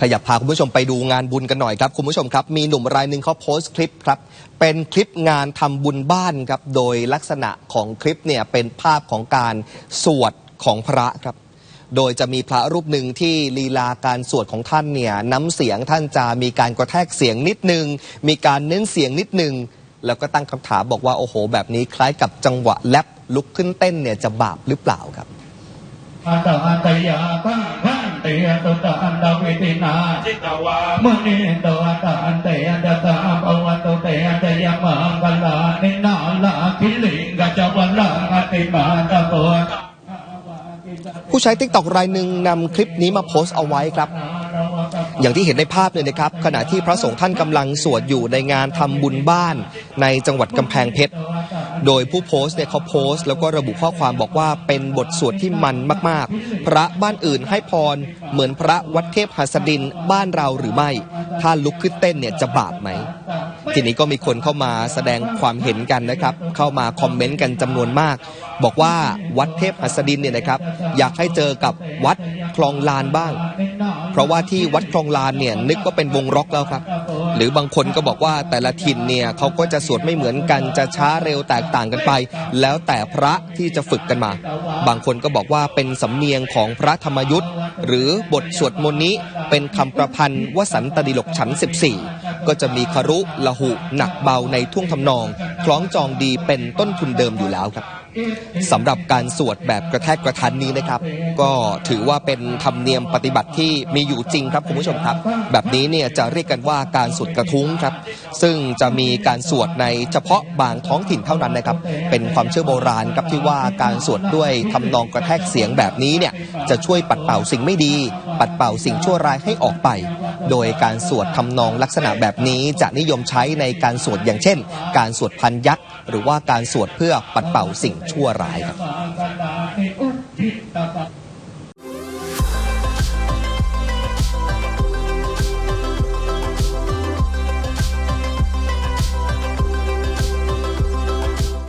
ขยับพาคุณผู้ชมไปดูงานบุญกันหน่อยครับคุณผู้ชมครับ มีหนุ่มรายหนึ่งเขาโพสต์คลิปครับ เป็นคลิปงานทำบุญบ้านครับ โดยลักษณะของคลิปเนี่ยเป็นภาพของการสวดของพระครับ โดยจะมีพระรูปหนึ่งที่ลีลาการสวดของท่านเนี่ยน้ำเสียงท่านจะมีการกระแทกเสียงนิดนึง มีการเน้นเสียงนิดนึง แล้วก็ตั้งคำถามบอกว่าโอ้โห แบบนี้คล้ายกับจังหวะแรปลุกขึ้นเต้นเนี่ยจะบาปหรือเปล่าครับ อันตอันตยาพังพันเตยตุตะอันตเวตินาจิตวามุนีโตอันตอันเตอันตตาภวันตุเตอันตยมังกลานินาลาคิลิงกัจจวัลลังอติมาตะโกผู้ใช้ติ๊กตอกรายหนึ่งนำคลิปนี้มาโพสต์เอาไว้ครับ อย่างที่เห็นในภาพเลยนะครับ ขณะที่พระสงฆ์ท่านกำลังสวดอยู่ในงานทำบุญบ้านในจังหวัดกำแพงเพชร โดยผู้โพสต์เนี่ยเขาโพสต์ แล้วก็ระบุข้อความบอกว่าเป็นบทสวดที่มันมากๆ พระบ้านอื่นให้พรเหมือนพระวัดเทพหัสดินบ้านเราหรือไม่ ถ้าลุกขึ้นเต้นเนี่ยจะบาปไหม ทีนี้ก็มีคนเข้ามาแสดงความเห็นกันนะครับ เข้ามาคอมเมนต์กันจำนวนมาก บอกว่าวัดเทพหัสดินเนี่ยนะครับ อยากให้เจอกับวัดคลองลานบ้าง เพราะว่าที่วัดคลองลานเนี่ยนึกว่าเป็นวงร็อกแล้วครับ หรือบางคนก็บอกว่าแต่ละถิ่นเนี่ยเขาก็จะสวดไม่เหมือนกันจะช้าเร็วแตกต่างกันไป แล้วแต่พระที่จะฝึกกันมา บางคนก็บอกว่าเป็นสำเนียงของพระธรรมยุทธ์หรือบทสวดมนต์นี้เป็นคำประพันธ์วสันตดิลกฉัน 14 ก็จะมีคารุละหุหนักเบาในท่วงทำนอง คล้องจองดีเป็นต้นทุนเดิมอยู่แล้วครับสำหรับการสวดแบบกระแทกกระทันนี้นะครับ ก็ถือว่าเป็นธรรมเนียมปฏิบัติที่มีอยู่จริงครับคุณผู้ชมครับ แบบนี้เนี่ยจะเรียกกันว่าการสวดกระทุ้งครับ ซึ่งจะมีการสวดในเฉพาะบางท้องถิ่นเท่านั้นนะครับ เป็นความเชื่อโบราณครับที่ว่าการสวดด้วยทำนองกระแทกเสียงแบบนี้เนี่ยจะช่วยปัดเป่าสิ่งไม่ดี ปัดเป่าสิ่งชั่วร้ายให้ออกไป โดยการสวดทำนองลักษณะแบบนี้จะนิยมใช้ในการสวดอย่างเช่น การสวดพันยัดหรือว่าการสวดเพื่อปัดเป่าสิ่งชั่วร้ายครับ